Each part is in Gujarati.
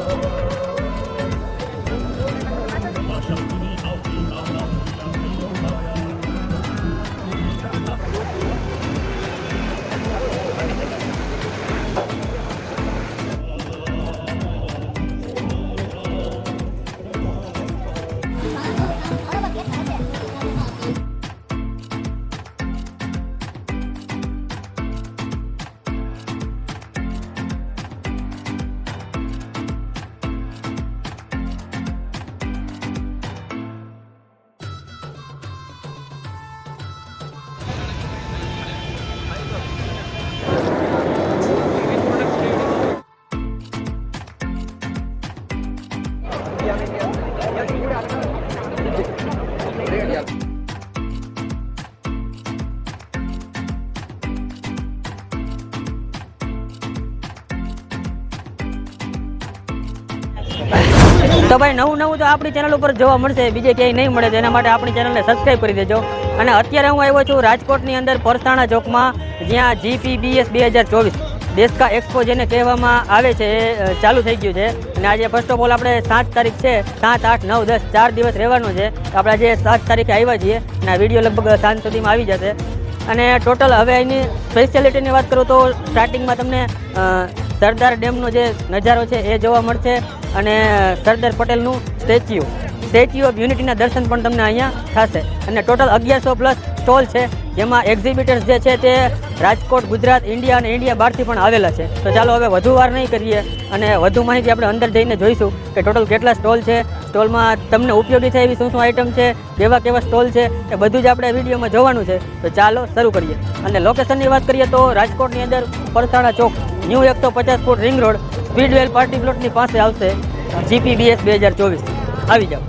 તો ભાઈ, નવું નવું તો આપણી ચેનલ ઉપર જોવા મળશે, બીજે ક્યાંય નહીં મળે એના માટે આપણી ચેનલને સબસ્ક્રાઈબ કરી દેજો. અને અત્યારે હું આવ્યો છું રાજકોટની અંદર પરસાણા ચોકમાં, જ્યાં જીપીબીએસ બે હજાર ચોવીસ, દેશકા એક્સપો જેને કહેવામાં આવે છે, એ ચાલુ થઈ ગયું છે. અને આજે ફર્સ્ટ ઓફ ઓલ આપણે સાત તારીખ છે, સાત, આઠ, નવ, દસ, ચાર દિવસ રહેવાનું છે. આપણે આજે સાત તારીખે આવ્યા છીએ અને વીડિયો લગભગ સાંજ સુધીમાં આવી જશે. અને ટોટલ હવે એની સ્પેશિયાલિટીની વાત કરું તો સ્ટાર્ટિંગમાં તમને સરદાર ડેમનો જે નજારો છે એ જોવા મળશે અને સરદાર પટેલનું સ્ટેચ્યુ. સ્ટેચ્યુ ઓફ યુનિટીના દર્શન પણ તમને અહીંયા થશે. અને ટોટલ અગિયારસો પ્લસ સ્ટોલ છે, જેમાં એક્ઝિબિટર્સ જે છે તે રાજકોટ, ગુજરાત, ઇન્ડિયા અને ઇન્ડિયા બહારથી પણ આવેલા છે. તો ચાલો હવે વધુ વાર નહીં કરીએ અને વધુ માહિતી આપણે અંદર જઈને જોઈશું કે ટોટલ કેટલા સ્ટોલ છે. સ્ટોલમાં તમને ઉપયોગી થાય એવી શું શું આઇટમ છે, કેવા કેવા સ્ટોલ છે, એ બધું જ આપણે વિડીયોમાં જોવાનું છે. તો ચાલો શરૂ કરીએ. અને લોકેશનની વાત કરીએ તો રાજકોટની અંદર પરસાણા ચોક. ન્યૂ એકસો પચાસ foot ring road Speedwell party પ્લોટની પાસે આવશે. જીપીબીએસ બે હજાર ચોવીસ. આવી જાઓ.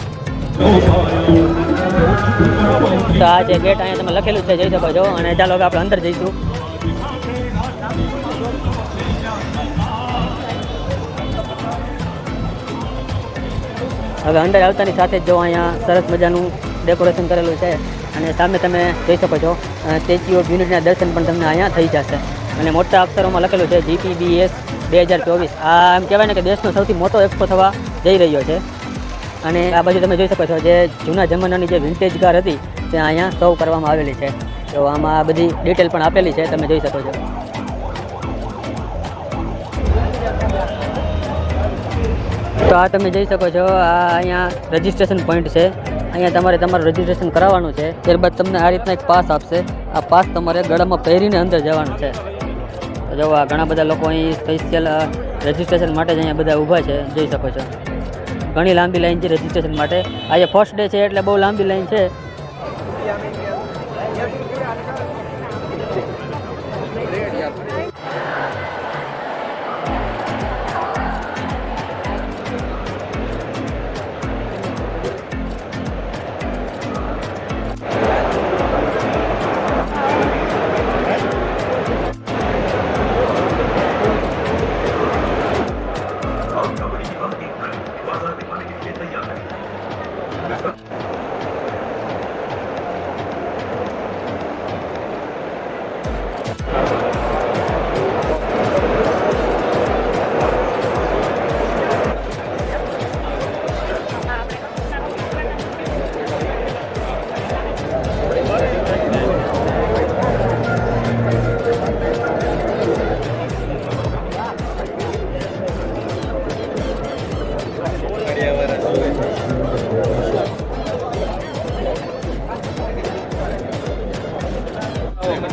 તો આ જે ગેટ અહીંયા તમે લખેલું છે, જઈ શકો છો. અને ચાલો હવે આપણે અંદર જઈશું. હવે અંદર આવતાની સાથે જ જો અહીંયા સરસ મજાનું ડેકોરેશન કરેલું છે. અને સામે તમે જોઈ શકો છો. સ્ટેચ્યુ ઓફ યુનિટીના દર્શન પણ તમને અહીંયા થઈ જશે. અને મોટા અક્ષરોમાં લખેલું છે જીપીબીએસ બે હજાર ચોવીસ. આ એમ કહેવાય ને કે દેશનો સૌથી મોટો એક્સપો થવા જઈ રહ્યો છે. અને આ બાજુ તમે જોઈ શકો છો જે જૂના જમાનાની જે વિન્ટેજ કાર હતી, તે અહીંયા સર્વ કરવામાં આવેલી છે. તો આમાં આ બધી ડિટેલ પણ આપેલી છે, તમે જોઈ શકો છો. તો આ તમે જોઈ શકો છો, આ અહીંયા રજિસ્ટ્રેશન પોઈન્ટ છે. અહીંયા તમારે તમારું રજિસ્ટ્રેશન કરાવવાનું છે. ત્યારબાદ તમને આ રીતના એક પાસ આપશે. આ પાસ તમારે ગળામાં પહેરીને અંદર જવાનું છે. તો જો ઘણા બધા લોકો અહીં સ્પેશિયલ રજિસ્ટ્રેશન માટે જ અહીંયા બધા ઊભા છે, જોઈ શકો છો. ઘણી લાંબી લાઈન છે રજિસ્ટ્રેશન માટે. આજે ફર્સ્ટ ડે છે એટલે બહુ લાંબી લાઈન છે.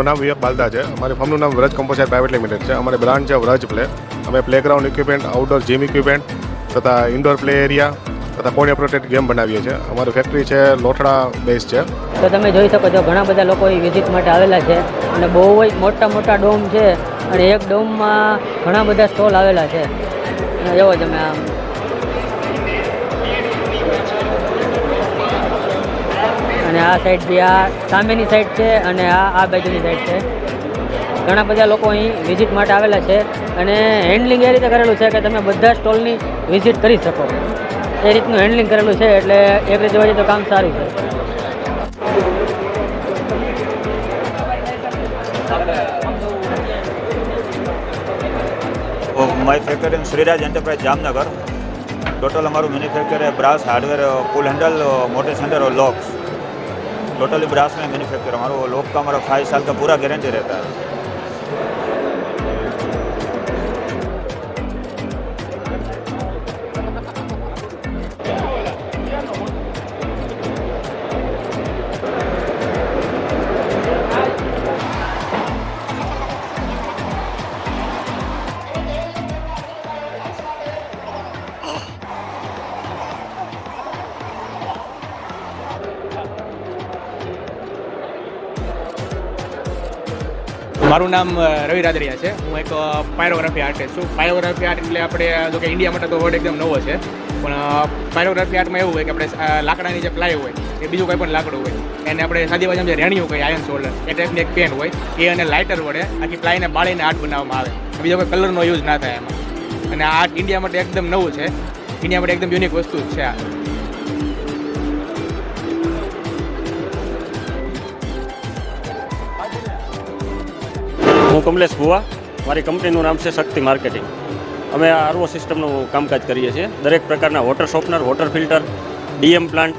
મારું નામ વિવેક બાલદા છે. અમારી ફર્મનું નામ વ્રજ કમ્પોઝાઇટ પ્રાઇવેટ લિમિટેડ છે. અમારી બ્રાન્ડ છે વ્રજ પ્લે. અમે playground equipment outdoor gym equipment તથા ઇન્ડોર પ્લે એરિયા તથા કોડિયા પ્રોટેક્ટ ગેમ બનાવીએ છીએ. અમારી ફેક્ટરી છે લોથડા બેઝ છે. તો તમે જોઈ શકો છો, ઘણા બધા લોકો એ વિઝિટ માટે આવેલા છે અને બહુ જ મોટા મોટા ડોમ છે અને એક ડોમમાં ઘણા બધા સ્ટોલ આવેલા છે. એવો તમે આમ અને આ સાઈડ બી આ સામેની સાઈડ છે અને આ આ બાજુની સાઈડ છે. ઘણા બધા લોકો અહીં વિઝિટ માટે આવેલા છે અને હેન્ડલિંગ એ રીતે કરેલું છે કે તમે બધા સ્ટોલની વિઝિટ કરી શકો. એ રીતનું હેન્ડલિંગ કરેલું છે એટલે એક રીતે જોવા તો કામ સારું છે. મારી factory Shreeraj enterprise Jamnagar. Total અમારું manufacture brass hardware pull handle motor centre locks totally brass में मैन्युफैक्चर हमारा वो लॉक का हमारा फाइव साल का पूरा गारंटी रहता है મારું નામ રવિ રાદરિયા છે. હું એક પાયરોગ્રાફી આર્ટિસ્ટ છું. પાયરોગ્રાફી આર્ટ એટલે આપણે, જો કે ઇન્ડિયા માટે તો વર્ડ એકદમ નવો છે. પણ પાયરોગ્રાફી આર્ટમાં એવું હોય કે આપણે લાકડાની જે પ્લાય હોય, એ બીજું કોઈ પણ લાકડું હોય. એને આપણે સાદી ભાષામાં જે રેણિયું કહીએ આયન સોલ્ડર એ ટાઈપની એક પેન હોય, એ અને લાઇટર વડે આખી પ્લાયને બાળીને આર્ટ બનાવવામાં આવે. બીજો કોઈ કલરનો યુઝ ના થાય એમાં. અને આર્ટ ઇન્ડિયા માટે એકદમ નવું છે. ઇન્ડિયા માટે એકદમ યુનિક વસ્તુ છે આ. હું કમલેશ ભુવા. મારી કંપનીનું નામ છે શક્તિ માર્કેટિંગ. અમે આ આરઓ સિસ્ટમનું કામકાજ કરીએ છીએ. દરેક પ્રકારના water softener, water filter, DM plant,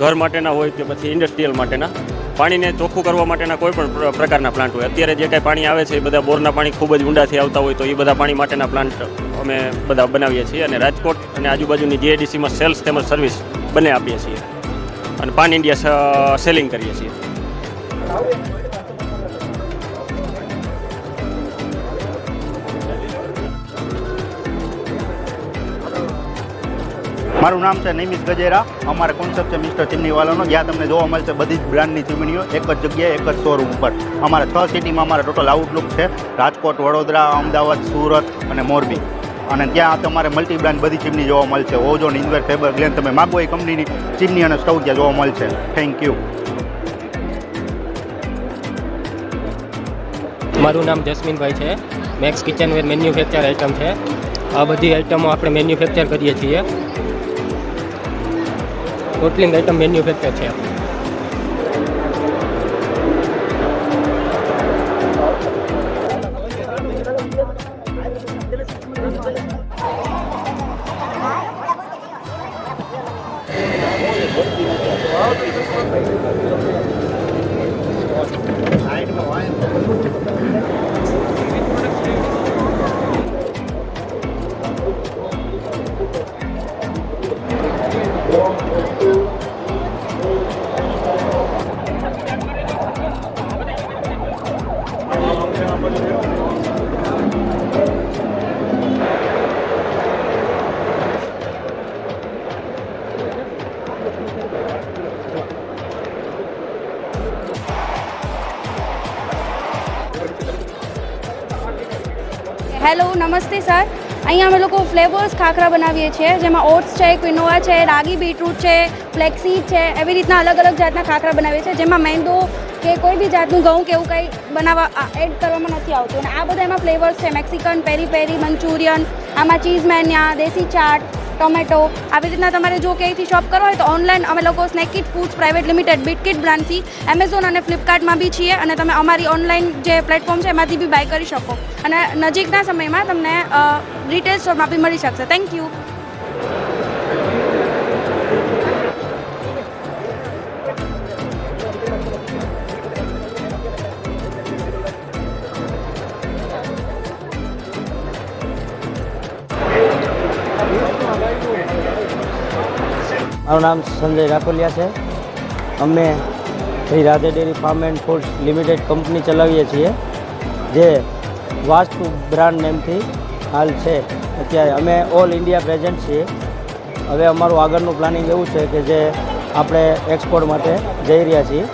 ઘર માટેના હોય કે પછી ઇન્ડસ્ટ્રીયલ માટેના. પાણીને ચોખ્ખું કરવા માટેના કોઈ પણ પ્રકારના પ્લાન્ટ હોય. અત્યારે જે કાંઈ પાણી આવે છે એ બધા બોરના પાણી ખૂબ જ ઊંડાથી આવતા હોય તો એ બધા પાણી માટેના પ્લાન્ટ અમે બધા બનાવીએ છીએ અને રાજકોટ અને આજુબાજુની જીઆઈડીસીમાં સેલ્સ તેમજ સર્વિસ બંને આપીએ છીએ. અને પાન ઇન્ડિયા સેલિંગ કરીએ છીએ. મારું નામ છે નિમિત ગજેરા. અમારા કોન્સેપ્ટ છે મિસ્ટર ચીમનીવાલાનો જ્યાં તમને જોવા મળશે બધી જ બ્રાન્ડની ચીમનીઓ એક જ જગ્યાએ, એક જ શોરૂમ ઉપર. અમારા છ સિટીમાં અમારા ટોટલ આઉટલુક છે. રાજકોટ, વડોદરા, અમદાવાદ, સુરત અને મોરબી. અને ત્યાં તમારે મલ્ટી બ્રાન્ડ બધી ચીમની જોવા મળશે. ઓઝોન ઇન્વર ફેબર ગ્લેન તમે માગો એ કંપનીની ચીમની અને સ્ટવ ત્યાં જોવા મળશે. થેન્ક યુ મારું નામ જસ્મીનભાઈ છે. મેક્સ કિચનવેર મેન્યુફેક્ચર આઇટમ છે. આ બધી આઇટમો આપણે મેન્યુફેક્ચર કરીએ છીએ. ટોટલિંગ આઇટમ મેન્યુફેક્ચર છે. નમસ્તે સર. અહીંયા અમે લોકો ફ્લેવર્સ ખાખરા બનાવીએ છીએ, જેમાં ઓટ્સ છે ક્વિનોવા છે, રાગી બીટરૂટ છે, ફ્લેક્સી છે, એવી રીતના અલગ અલગ જાતના ખાખરા બનાવીએ છીએ, જેમાં મેંદો કે કોઈ બી જાતનું ઘઉં કે એવું કંઈ બનાવવા એડ કરવામાં નથી આવતું. અને આ બધા એમાં ફ્લેવર્સ છે, મેક્સિકન, પેરી પેરી, મંચુરિયન, આમાં ચીઝ મેન્યા, દેશી ચાટ ટોમેટો આવી રીતના તમારે જો ક્યાંયથી શોપ કરો હોય તો ઓનલાઈન અમે લોકો Snackit foods private limited Bitkit બ્રાન્ડથી Amazon અને ફ્લિપકાર્ટમાં બી છીએ અને તમે અમારી ઓનલાઈન જે પ્લેટફોર્મ છે એમાંથી બી બાય કરી શકો. અને નજીકના સમયમાં તમને રિટેલ સ્ટોરમાં બી મળી શકશે. થેન્ક યુ મારું નામ સંજય રાખોલિયા છે. અમે Shri Radhe dairy farm and foods limited company ચલાવીએ છીએ, જે વાસ્તુ બ્રાન્ડ નેમથી હાલ છે. અત્યારે અમે ઓલ ઇન્ડિયા પ્રેઝન્ટ છીએ. હવે અમારું આગળનું પ્લાનિંગ એવું છે કે જે આપણે એક્સપોર્ટ માટે જઈ રહ્યા છીએ.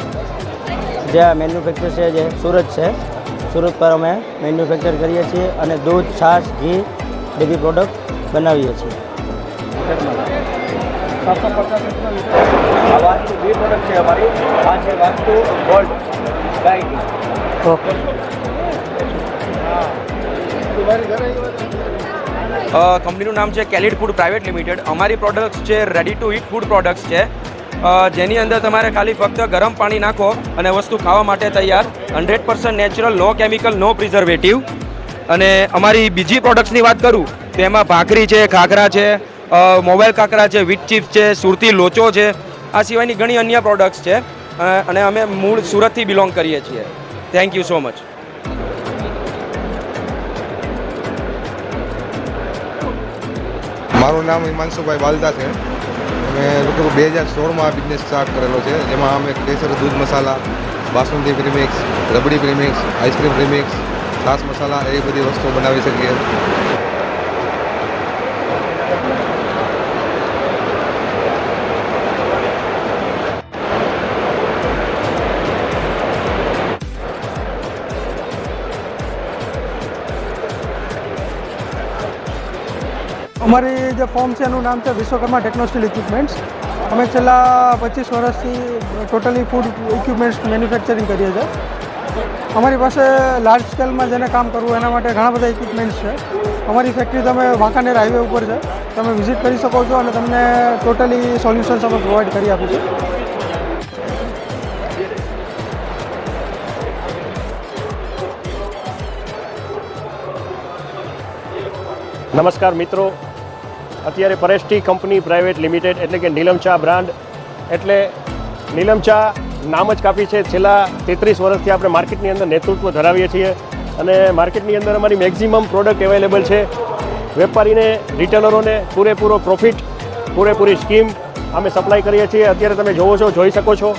જે આ મેન્યુફેક્ચર છે જે સુરત છે. સુરત પર અમે મેન્યુફેક્ચર કરીએ છીએ અને દૂધ, છાશ, ઘી, બધી પ્રોડક્ટ બનાવીએ છીએ. સાતસો પચાસ આ વાસ્તુ બે પ્રોડક્ટ છે અમારી. આ છે વાસ્તુ ગોલ્ડ ગાયની ઓકે. કંપનીનું નામ છે કેલિડ ફૂડ પ્રાઇવેટ લિમિટેડ. અમારી પ્રોડક્ટ્સ છે ready to eat food products છે. જેની અંદર તમારે ખાલી ફક્ત ગરમ પાણી નાખો અને વસ્તુ ખાવા માટે તૈયાર. Hundred percent natural no chemical no preservative. અને અમારી બીજી પ્રોડક્ટ્સની વાત કરું તો એમાં ભાખરી છે ખાખરા છે મોબાઈલ કાંકરા છે વીટ ચિપ્સ છે, સુરતી લોચો છે, આ સિવાયની ઘણી અન્ય પ્રોડક્ટ્સ છે અને અમે મૂળ સુરતથી બિલોંગ કરીએ છીએ. થેન્ક યુ સો મચ મારું નામ હિમાંશુભાઈ વાલદા છે. અમે લગભગ બે હજાર સોળમાં બિઝનેસ સ્ટાર્ટ કરેલો છે, જેમાં અમે કેસર, દૂધ masala, basundi premix rabdi premix ice cream premix છાસ મસાલા, એવી બધી વસ્તુઓ બનાવી શકીએ. અમારી જે ફોર્મ છે એનું નામ છે વિશ્વકર્મા ટેકનોસ્ટીલ ઇક્વિપમેન્ટ્સ અમે છેલ્લા પચીસ વર્ષથી ટોટલી ફૂડ ઇક્વિપમેન્ટ્સ મેન્યુફેક્ચરિંગ કરીએ છીએ. અમારી પાસે લાર્જ સ્કેલમાં જેને કામ કરવું એના માટે ઘણા બધા ઇક્વિપમેન્ટ્સ છે. અમારી ફેક્ટરી તમે વાંકાનેર હાઈવે ઉપર છે. તમે વિઝિટ કરી શકો છો અને તમને ટોટલી સોલ્યુશન્સ અમે પ્રોવાઈડ કરી આપીશું. નમસ્કાર મિત્રો. અત્યારે પરેશ કંપની પ્રાઇવેટ લિમિટેડ એટલે કે નીલમ ચા બ્રાન્ડ એટલે નીલમ ચા નામ જ કાપી છે. છેલ્લા તેત્રીસ વર્ષથી આપણે માર્કેટની અંદર નેતૃત્વ ધરાવીએ છીએ અને માર્કેટની અંદર અમારી મેક્ઝિમમ પ્રોડક્ટ અવેલેબલ છે. વેપારીને, રિટેલરોને પૂરેપૂરો પ્રોફિટ, પૂરેપૂરી સ્કીમ અમે સપ્લાય કરીએ છીએ. અત્યારે તમે જોવો છો, જોઈ શકો છો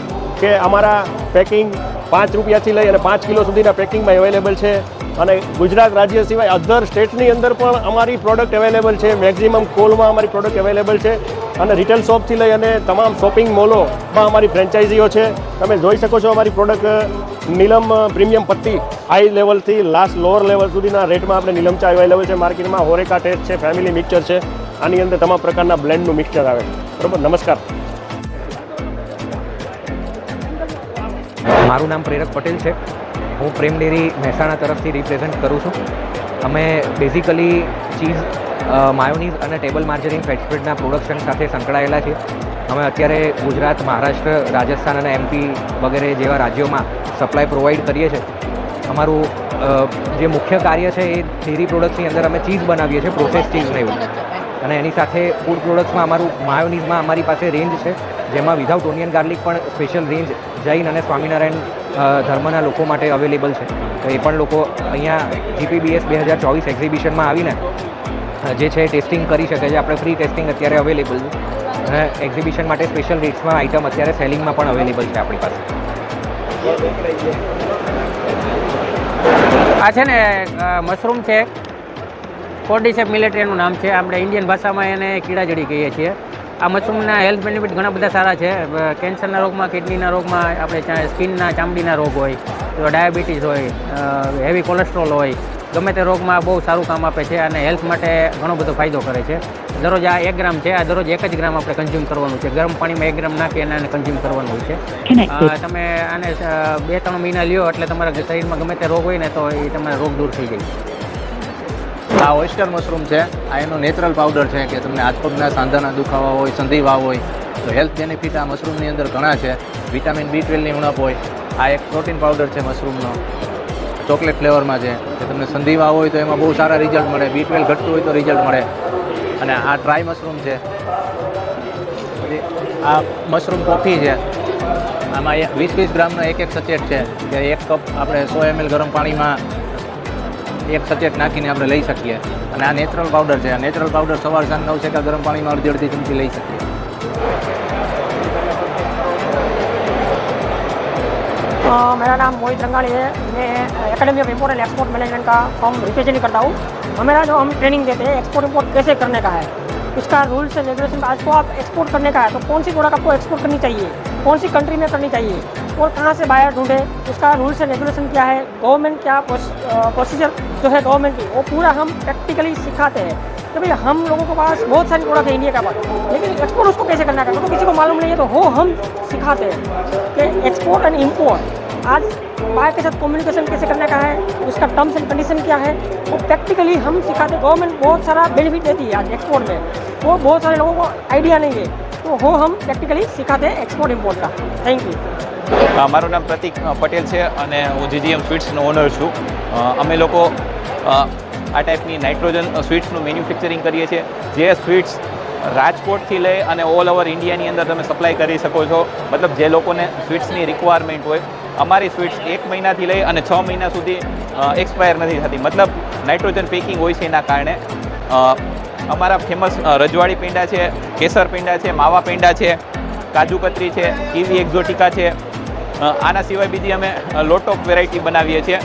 કે અમારા પેકિંગ પાંચ રૂપિયાથી લઈ અને પાંચ કિલો સુધીના પેકિંગમાં અવેલેબલ છે. અને ગુજરાત રાજ્ય સિવાય અધર સ્ટેટની અંદર પણ અમારી પ્રોડક્ટ અવેલેબલ છે. મેક્ઝિમમ કોલમાં અમારી પ્રોડક્ટ અવેલેબલ છે. અને રિટેલ શોપથી લઈ અને તમામ શોપિંગ મોલોમાં અમારી ફ્રેન્ચાઇઝીઓ છે. તમે જોઈ શકો છો અમારી પ્રોડક્ટ નીલમ પ્રીમિયમ પત્તી હાઈ લેવલથી લાસ્ટ લોઅર લેવલ સુધીના રેટમાં આપણે નીલમ ચા અવેલેબલ છે. માર્કેટમાં હોરેકા ટેસ્ટ છે ફેમિલી મિક્સચર છે. આની અંદર તમામ પ્રકારના બ્લેન્ડનું મિક્સચર આવે. છે બરાબર? નમસ્કાર. મારું નામ પ્રેરક પટેલ છે. હું પ્રેમ ડેરી મહેસાણા તરફથી રિપ્રેઝેન્ટ કરું છું. અમે બેઝિકલી ચીઝ માયોનીઝ અને ટેબલ માર્જરિન ફેટસ્પ્રેડના પ્રોડક્શન સાથે સંકળાયેલા છીએ. અમે અત્યારે ગુજરાત, મહારાષ્ટ્ર, રાજસ્થાન અને એમપી વગેરે જેવા રાજ્યોમાં સપ્લાય પ્રોવાઈડ કરીએ છીએ. અમારું જે મુખ્ય કાર્ય છે એ ડેરી પ્રોડક્ટ્સની અંદર અમે ચીઝ બનાવીએ છીએ પ્રોસેસ ચીઝ ને એવું. અને એની સાથે ફૂડ પ્રોડક્ટ્સમાં અમારું માયોનીઝમાં અમારી પાસે રેન્જ છે, જેમાં વિધાઉટ ઓનિયન ગાર્લિક પણ સ્પેશિયલ રેન્જ જૈન અને સ્વામિનારાયણ ધર્મના લોકો માટે અવેલેબલ છે. તો એ પણ લોકો અહીંયા જીપીબીએસ બે હજાર ચોવીસ એક્ઝિબિશનમાં આવીને જે છે ટેસ્ટિંગ કરી શકે છે. આપણે ફ્રી ટેસ્ટિંગ અત્યારે અવેલેબલ છે. અને એક્ઝિબિશન માટે સ્પેશિયલ રેટ્સમાં આઇટમ અત્યારે સેલિંગમાં પણ અવેલેબલ છે આપણી પાસે. આ છે ને મશરૂમ છે. કોર્ડિસેપ મિલિટરી એનું નામ છે. આપણે ઇન્ડિયન ભાષામાં એને કીડાજડી કહીએ છીએ. આ મશરૂમના હેલ્થ બેનિફિટ ઘણા બધા સારા છે. કેન્સરના રોગમાં કિડનીના રોગમાં આપણે સ્કિનના ચામડીના રોગ હોય તો ડાયાબિટીસ હોય હેવી કોલેસ્ટ્રોલ હોય ગમે તે રોગમાં બહુ સારું કામ આપે છે અને હેલ્થ માટે ઘણો બધો ફાયદો કરે છે. દરરોજ આ એક ગ્રામ છે આ દરરોજ એક જ ગ્રામ આપણે કન્ઝ્યુમ કરવાનું છે. ગરમ પાણીમાં એક ગ્રામ નાખી અને કન્ઝ્યુમ કરવાનું હોય છે. તમે આને બે ત્રણ મહિના લ્યો એટલે તમારા શરીરમાં ગમે તે રોગ હોય ને તો એ તમારા રોગ દૂર થઈ જાય. આ ઓઇસ્ટર મશરૂમ છે. આ એનો નેચરલ પાવડર છે કે તમને હાથપગના સાંધાના દુખાવા હોય, સંધિવા હોય, તો હેલ્થ બેનિફિટ આ મશરૂમની અંદર ઘણા છે. વિટામિન બી ટ્વેલ્વની ઉણપ હોય, આ એક પ્રોટીન પાવડર છે મશરૂમનો ચોકલેટ ફ્લેવરમાં છે. કે તમને સંધિવા હોય તો એમાં બહુ સારા રિઝલ્ટ મળે. બી ટ્વેલ્વ ઘટતું હોય તો રિઝલ્ટ મળે. અને આ ડ્રાય મશરૂમ છે. આ મશરૂમ કોફી છે. આમાં વીસ વીસ ગ્રામનો એક એક સચેટ છે. કે એક કપ આપણે સો એમએલ ગરમ પાણીમાં એક સચેટ નાખીને આપણે લઈ શકીએ અને આ નેચરલ પાવડર છે આ નેચરલ પાવડર સવાર સાંજ નવ સેકા ગરમ પાણીમાં અડધી અડધી ચમચી લઈ શકીએ अ, मेरा नाम मोहित रंगाड़ी है मैं academy of import and export management का फॉर्म रिप्रेजेंट करता हूँ हमारा जो हम ट्रेनिंग देते हैं एक्सपोर्ट इम्पोर्ट कैसे करने का है उसका रूल्स एंड रेगुलेशन आज को आप एक्सपोर्ट करने का है तो कौन सी प्रोडक्ट आपको एक्सपोर्ट करनी चाहिए कौन सी कंट्री में करनी चाहिए एक्सपोर्ट कहाँ से बायर ढूंढे, उसका रूल्स एंड रेगुलेशन क्या है गवर्नमेंट क्या प्रोसीजर जो है गवर्नमेंट की, वो पूरा हम प्रैक्टिकली सिखाते हैं। कि भाई हम लोगों के पास बहुत सारी प्रोडक्ट है इंडिया का पास, लेकिन एक्सपोर्ट उसको कैसे करना है? तो किसी को मालूम नहीं है तो वो हम सिखाते हैं कि एक्सपोर्ट एंड इम्पोर्ट आज बायर के साथ कम्युनिकेशन कैसे करने का है, उसका टर्म्स एंड कंडीशन क्या है, वो प्रैक्टिकली हम सिखाते हैं। गवर्नमेंट बहुत सारा बेनिफिट देती है आज एक्सपोर्ट में, वो बहुत सारे लोगों को आइडिया नहीं है तो वो हम प्रैक्टिकली सिखाते हैं एक्सपोर्ट इम्पोर्ट का। थैंक यू મારું નામ પ્રતિક પટેલ છે અને હું જીજીએમ સ્વીટ્સનો ઓનર છું. અમે લોકો આ ટાઈપની નાઇટ્રોજન સ્વીટ્સનું મેન્યુફેક્ચરિંગ કરીએ છીએ. જે સ્વીટ્સ રાજકોટથી લઈ અને ઓલ ઓવર ઇન્ડિયાની અંદર તમે સપ્લાય કરી શકો છો. મતલબ જે લોકોને સ્વીટ્સની રિક્વાયરમેન્ટ હોય, અમારી સ્વીટ્સ એક મહિનાથી લઈ અને છ મહિના સુધી એક્સપાયર નથી થતી. મતલબ નાઇટ્રોજન પેકિંગ હોય છે એના કારણે. અમારા ફેમસ રજવાડી પેંડા છે, કેસર પેંડા છે, માવા પેંડા છે, કાજુ કતરી છે કીવી એક્ઝોટિકા છે આના સિવાય બીજી અમે લોટ ઓફ વેરાયટી બનાવીએ છીએ.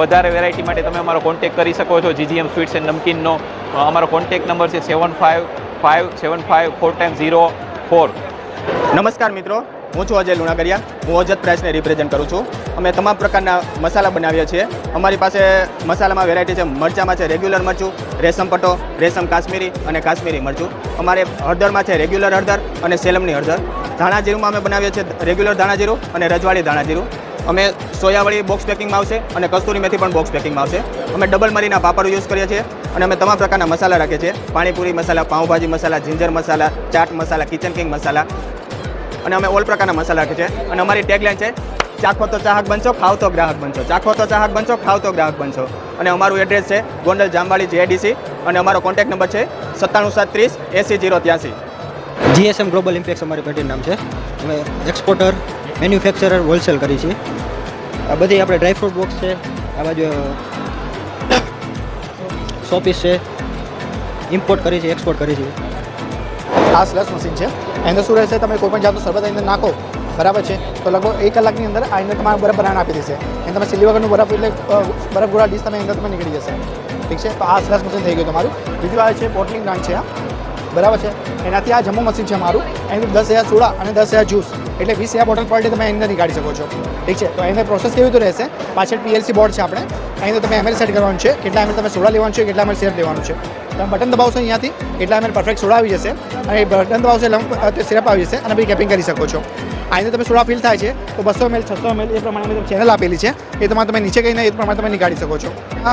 વધારે વેરાયટી માટે તમે અમારો કોન્ટેક કરી શકો છો. જીજીએમ સ્વીટ્સ એન્ડ નમકીનનો અમારો કોન્ટેક નંબર છે seven five five seven five four time zero four નમસ્કાર મિત્રો. હું છું અજય લુણાગરિયા. હું અજત પ્રાઇસને રિપ્રેઝેન્ટ કરું છું. અમે તમામ પ્રકારના મસાલા બનાવીએ છીએ. અમારી પાસે મસાલામાં વેરાયટી છે. મરચામાં છે રેગ્યુલર મરચું, રેશમ પટો, રેશમ કાશ્મીરી અને કાશ્મીરી મરચું. અમારે હળદરમાં છે રેગ્યુલર હળદર અને સેલમની હળદર. ધાણા જીરુંમાં અમે બનાવીએ છીએ રેગ્યુલર ધાણા જીરું અને રજવાડી ધાણા જીરું. અમે સોયાવાળી બોક્સ પેકિંગમાં આવશે અને કસ્તુરી મેથી પણ બોક્સ પેકિંગમાં આવશે. અમે ડબલ મરીના પાપડ યુઝ કરીએ છીએ અને અમે તમામ પ્રકારના મસાલા રાખીએ છીએ. Panipuri masala, pav bhaji masala ginger masala, chaat masala kitchen king masala. અને અમે ઓલ પ્રકારના મસાલા રાખીએ છીએ. અને અમારી ટેગલાઇન છે, ચાખો તો ચાહક બનશો ખાવ તો ગ્રાહક બનશો. ચાખો તો ચાહક બનશો ખાવ તો ગ્રાહક બનશો. અને અમારું એડ્રેસ છે ગોંડલ જામવાડી જેડીસી અને અમારો કોન્ટેક્ટ નંબર છે સત્તાણું સાત ત્રીસ એસી જીરો ત્યાસી. જીએસએમ ગ્લોબલ ઇમ્પેક્સ અમારી પેટીનું નામ છે. અમે એક્સપોર્ટર, મેન્યુફેક્ચરર, હોલસેલ કરી છીએ. આ બધી આપણે ડ્રાયફ્રૂટ બોક્સ છે, આ બાજુ શોપીસ છે. ઇમ્પોર્ટ કરી છે, એક્સપોર્ટ કરી છે. આ સ્લસ મશીન છે. એની શું રહેશે? તમે કોઈ પણ જાતનું સરબત અંદર નાખો, બરાબર છે? તો લગભગ એક કલાકની અંદર આ અંદર તમારે બરફ બનાવીને આપી દેશે. એને તમે સિલ્લી વગરનું બરફ એટલે બરફ ગોળા ડીશ તમે અંદર તમે નીકળી જશે. ઠીક છે? તો આ સ્લશ મશીન થઈ ગયું તમારું. બીજું આવે છે બોટલિંગ બ્રાન્ડ છે આ. બરાબર છે? એનાથી આ જમ્મુ મશીન છે મારું. એની દસ હજાર સોડા અને દસ હજાર જ્યુસ એટલે વીસ હજાર બોટલ પર ડે તમે એની નીકાળી શકો છો. ઠીક છે? તો એની પ્રોસેસ કેવી રીતે રહેશે? પાછળ પીએલસી બોર્ડ છે આપણે. અહીં તમે એમએલ સેટ કરવાનું છે. કેટલા એમએલ તમે સોડા લેવાનું છે, કેટલા એમએલ સિરપ લેવાનું છે. તમે બટન દબાવશો અહીંયાથી, એટલા એમએલ પરફેક્ટ સોડા આવી જશે. અને બટન દબાવશો એટલે સિરપ આવી જશે અને પછી કેપિંગ કરી શકો છો. અહીંથી તમે સોડા ફિલ થાય છે, તો બસો એમએલ છસો એમએલ એ પ્રમાણે ચેનલ આપેલી છે. એ તમારે તમે નીચે કહીને એ પ્રમાણે તમે નીકાળી શકો છો.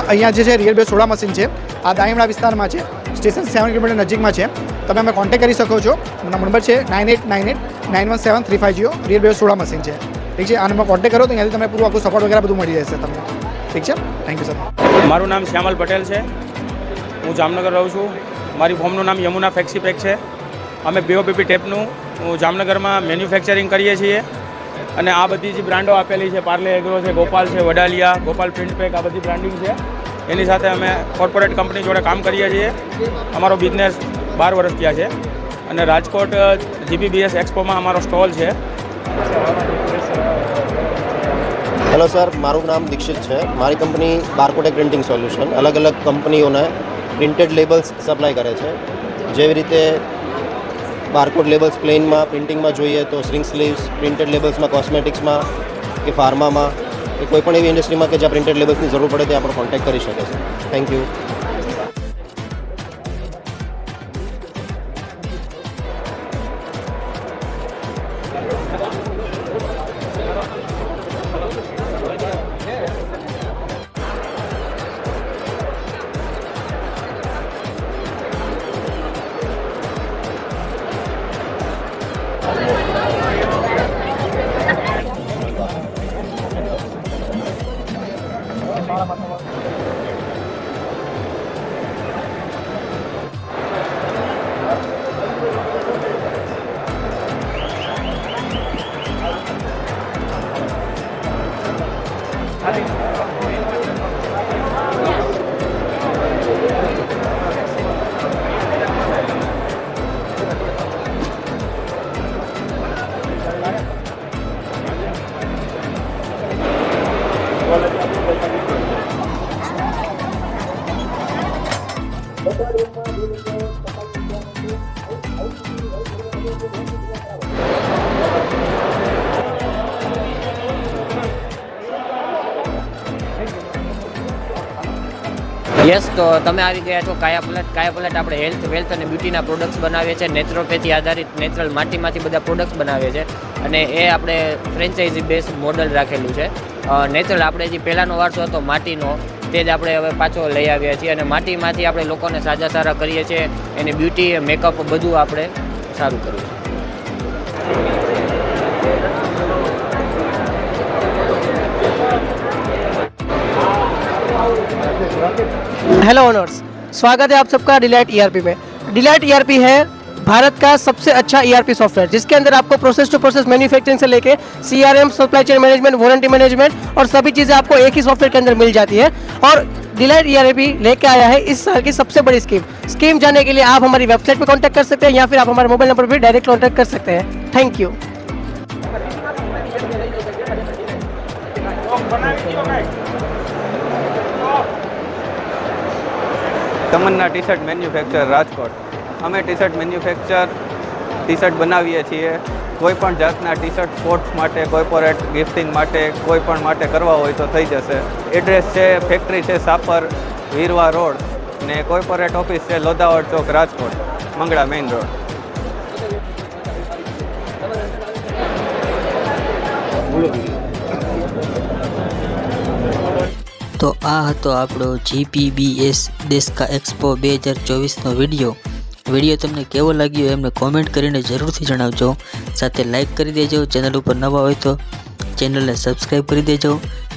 અહીંયા જે છે રિયલ બે સોડા મશીન છે. આ દાણીમડા વિસ્તારમાં છે. સ્ટેશન સેવન કિલોમીટર નજીકમાં છે. તમે અમે કોન્ટેક્ટ કરી શકો છો. નંબર છે nine eight nine eight nine one seven three five zero real base soda machine છે. ઠીક છે? અને કોન્ટેક્ટ કરો તો અહીંયાથી તમને પૂરું આખું સપોર્ટ વગેરે બધું મળી રહેશે તમને. ઠીક છે? થેન્ક યુ સર મારું નામ શ્યામલ પટેલ છે. હું જામનગર રહું છું. મારી ફોર્મનું નામ યમુના ફેક્સી પેક છે. અમે બીઓપીપી ટેપનું હું જામનગરમાં મેન્યુફેક્ચરિંગ કરીએ છીએ. અને આ બધી જે બ્રાન્ડો આપેલી છે, પાર્લે એગ્રો છે, ગોપાલ છે, વડાલિયા, ગોપાલ પ્રિન્ટ પેક આ બધી બ્રાન્ડિંગ છે. એની સાથે અમે કોર્પોરેટ કંપની જોડે કામ કરીએ છીએ. અમારો બિઝનેસ બાર વર્ષ થયા છે. અને રાજકોટ જીબીબીએસ એક્સપોમાં અમારો સ્ટોલ છે. હેલો સર, મારું નામ દીક્ષિત છે. મારી કંપની બારકોટેક પ્રિન્ટિંગ સોલ્યુશન. અલગ અલગ કંપનીઓને પ્રિન્ટેડ લેબલ્સ સપ્લાય કરે છે. જેવી રીતે બારકોડ લેબલ્સ પ્લેનમાં પ્રિન્ટિંગમાં જોઈએ તો સ્ટ્રિંગ સ્લીવ્સ, પ્રિન્ટેડ લેબલ્સમાં કોસ્મેટિક્સમાં કે ફાર્મામાં. કોઈ પણ એવી ઇન્ડસ્ટ્રીમાં કે જ્યાં પ્રિન્ટેડ લેબલ્સની જરૂર પડે તે આપણે કોન્ટેક્ટ કરી શકે છે. થેન્ક યુ તો તમે આવી ગયા છો કાયા પ્લેટ કાયા પ્લેટ આપણે હેલ્થ વેલ્થ અને બ્યુટીના પ્રોડક્ટ્સ બનાવીએ છીએ. નેચરોપેથી આધારિત નેચરલ માટીમાંથી બધા પ્રોડક્ટ્સ બનાવીએ છીએ. અને એ આપણે ફ્રેન્ચાઇઝી બેઝ મોડલ રાખેલું છે. નેચરલ આપણે જે પહેલાંનો વારસો હતો માટીનો, તે જ આપણે હવે પાછો લઈ આવ્યા છીએ. અને માટીમાંથી આપણે લોકોને સાજા સારા કરીએ છીએ. એની બ્યુટી મેકઅપ બધું આપણે સારું કરવું છે हेलो ओनर्स स्वागत है आप सबका डिलाइट ईआरपी में। डिलाइट ईआरपी है भारत का सबसे अच्छा ईआरपी सॉफ्टवेयर जिसके अंदर आपको प्रोसेस टू प्रोसेस मैन्युफैक्चरिंग से लेके CRM supply chain management warranty management और सभी चीज़ें आपको एक ही सॉफ्टवेयर के अंदर मिल जाती है। और डिलाइट ईआरपी लेके आया है इस साल की सबसे बड़ी स्कीम स्कीम जाने के लिए आप हमारी वेबसाइट पर कॉन्टैक्ट कर सकते हैं या फिर आप हमारे मोबाइल नंबर पर डायरेक्ट कॉन्टैक्ट कर सकते हैं। Thank you Tamanna T shirt manufacture Rajkot. અમે T shirt manufacture T shirt બનાવીએ છીએ. કોઈ પણ જાતના ટી શર્ટ સ્પોર્ટ્સ માટે કોર્પોરેટ ગિફ્ટિંગ માટે, કોઈ પણ માટે કરવા હોય તો થઈ જશે. એડ્રેસ છે, ફેક્ટરી છે, સાપર, વીરવા રોડ ને કોર્પોરેટ ઓફિસ છે લોદાવડ ચોક, રાજકોટ, મંગળા મેઇન રોડ. તો આ હતો આપણો જીપીબીએસ દેશકા એક્સપો બે હજાર ચોવીસનો વીડિયો. વીડિયો તમને કેવો લાગ્યો એમને કોમેન્ટ કરીને જરૂરથી જણાવજો. સાથે લાઇક કરી દેજો, ચેનલ ઉપર નવા હોય તો ચેનલને સબસ્ક્રાઈબ કરી દેજો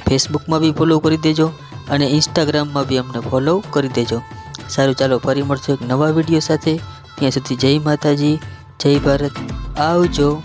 ફેસબુકમાં બી ફોલો કરી દેજો અને ઇન્સ્ટાગ્રામમાં બી અમને ફોલો કરી દેજો. સારું, ચાલો ફરી મળશું એક નવા વીડિયો સાથે. ત્યાં સુધી જય માતાજી, જય ભારત. આવજો.